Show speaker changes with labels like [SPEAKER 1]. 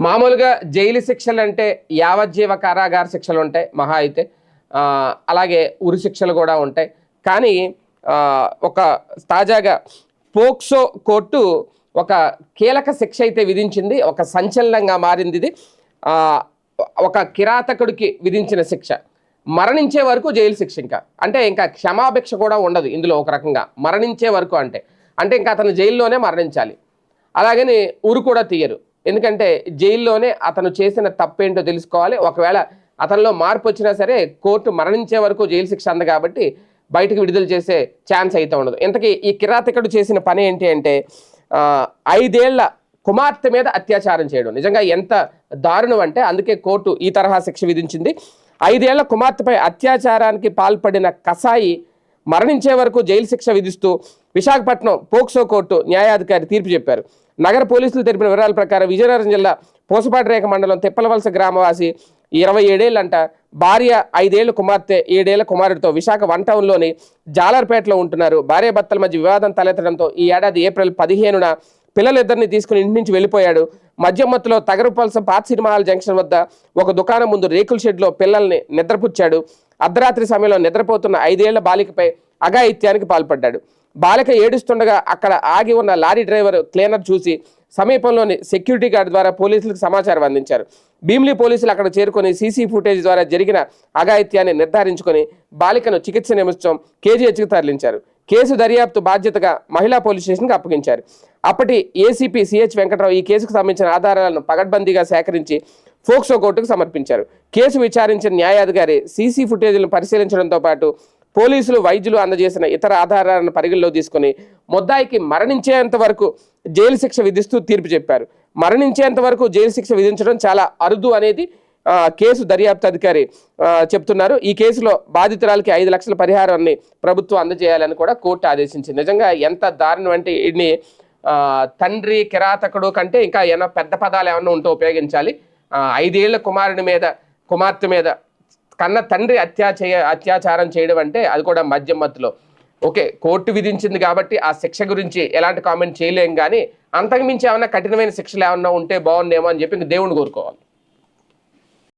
[SPEAKER 1] మామూలుగా జైలు శిక్షలు అంటే యావజ్జీవ కారాగార శిక్షలు ఉంటాయి మహా అయితే. అలాగే ఉరి శిక్షలు కూడా ఉంటాయి. కానీ ఒక తాజాగా పోక్సో కోర్టు ఒక కీలక శిక్ష అయితే విధించింది ఒక సంచలనంగా మారింది ఇది. ఒక కిరాతకుడికి విధించిన శిక్ష. మరణించే వరకు జైలు శిక్ష ఇంకా. అంటే ఇంకా క్షమాభిక్ష కూడా ఉండదు ఇందులో ఒక రకంగా. మరణించే వరకు అంటే. అంటే ఇంకా అతను జైల్లోనే మరణించాలి. అలాగని ఊరు కూడా తీయరు. ఎందుకంటే జైల్లోనే అతను చేసిన తప్పేంటో తెలుసుకోవాలి. ఒకవేళ అతనిలో మార్పు వచ్చినా సరే కోర్టు మరణించే వరకు జైలు శిక్ష అంది కాబట్టి బయటకు విడుదల చేసే ఛాన్స్ అయితే ఉండదు. ఇంతకీ ఈ కిరాతకుడు చేసిన పని ఏంటి అంటే ఐదేళ్ళ కుమార్తె మీద అత్యాచారం చేయడం. నిజంగా ఎంత దారుణం అంటే అందుకే కోర్టు ఈ తరహా శిక్ష విధించింది. ఐదేళ్ళ కుమార్తెపై అత్యాచారానికి పాల్పడిన కసాయి మరణించే వరకు జైలు శిక్ష విధిస్తూ విశాఖపట్నం పోక్సో కోర్టు న్యాయాధికారి తీర్పు చెప్పారు. నగర పోలీసులు తెలిపిన వివరాల ప్రకారం విజయనగరం జిల్లా పోసపాటి రేఖ మండలం తిప్పలవలస గ్రామవాసి ఇరవై ఏడేళ్ళంట భార్య ఐదేళ్ళ కుమార్తె ఏడేళ్ళ కుమారుడితో విశాఖ వన్ టౌన్లోని జాలర్పేటలో ఉంటున్నారు. భార్య భర్తల మధ్య వివాదం తలెత్తడంతో ఈ ఏడాది ఏప్రిల్ పదిహేనున పిల్లలిద్దరిని తీసుకుని ఇంటి నుంచి వెళ్ళిపోయాడు. మధ్యమత్తులో మత్తులో పాత సినిమా హాల్ జంక్షన్ వద్ద ఒక దుకాణం ముందు రేకుల షెడ్లో పిల్లల్ని నిద్రపుచ్చాడు. అర్ధరాత్రి సమయంలో నిద్రపోతున్న ఐదేళ్ళ బాలికపై అఘాయిత్యానికి పాల్పడ్డాడు. బాలిక ఏడుస్తుండగా అక్కడ ఆగి ఉన్న లారీ డ్రైవర్ క్లీనర్ చూసి సమీపంలోని సెక్యూరిటీ గార్డ్ ద్వారా పోలీసులకు సమాచారం అందించారు. భీమ్లీ పోలీసులు అక్కడ చేరుకొని సీసీ ఫుటేజ్ ద్వారా జరిగిన అఘాయిత్యాన్ని నిర్ధారించుకొని బాలికను చికిత్స నిమిత్తం కేజీహెచ్కి తరలించారు. కేసు దర్యాప్తు బాధ్యతగా మహిళా పోలీస్ స్టేషన్కి అప్పగించారు. అప్పటి ఏసీపీ సిహెచ్ వెంకట్రావు ఈ కేసుకు సంబంధించిన ఆధారాలను పగడ్బందీగా సేకరించి ఫోక్సో కోర్టుకు సమర్పించారు. కేసు విచారించిన న్యాయాధికారి సీసీ ఫుటేజ్లను పరిశీలించడంతో పాటు పోలీసులు వైద్యులు అందజేసిన ఇతర ఆధారాలను పరిగణలో తీసుకుని ముద్దాయికి మరణించేంత వరకు జైలు శిక్ష విధిస్తూ తీర్పు చెప్పారు. మరణించేంత వరకు జైలు శిక్ష విధించడం చాలా అరుదు అనేది కేసు దర్యాప్తు అధికారి చెప్తున్నారు. ఈ కేసులో బాధితురాలకి ఐదు లక్షల పరిహారాన్ని ప్రభుత్వం అందజేయాలని కూడా కోర్టు ఆదేశించింది. నిజంగా ఎంత దారుణం అంటే ఇన్ని తండ్రి కిరాతకుడు కంటే ఇంకా ఏమైనా పెద్ద పదాలు ఏమన్నా ఉంటే ఉపయోగించాలి. ఐదేళ్ళ కుమారుడి మీద కుమార్తె మీద కన్న తండ్రి అత్యాచయ అత్యాచారం చేయడం అంటే అది కూడా మద్యం మత్తులో. ఓకే కోర్టు విధించింది కాబట్టి ఆ శిక్ష గురించి ఎలాంటి కామెంట్ చేయలేం కానీ అంతకుమించి ఏమైనా కఠినమైన శిక్షలు ఏమన్నా ఉంటే బాగుండేమో అని చెప్పి ఇంక దేవుణ్ణి కోరుకోవాలి.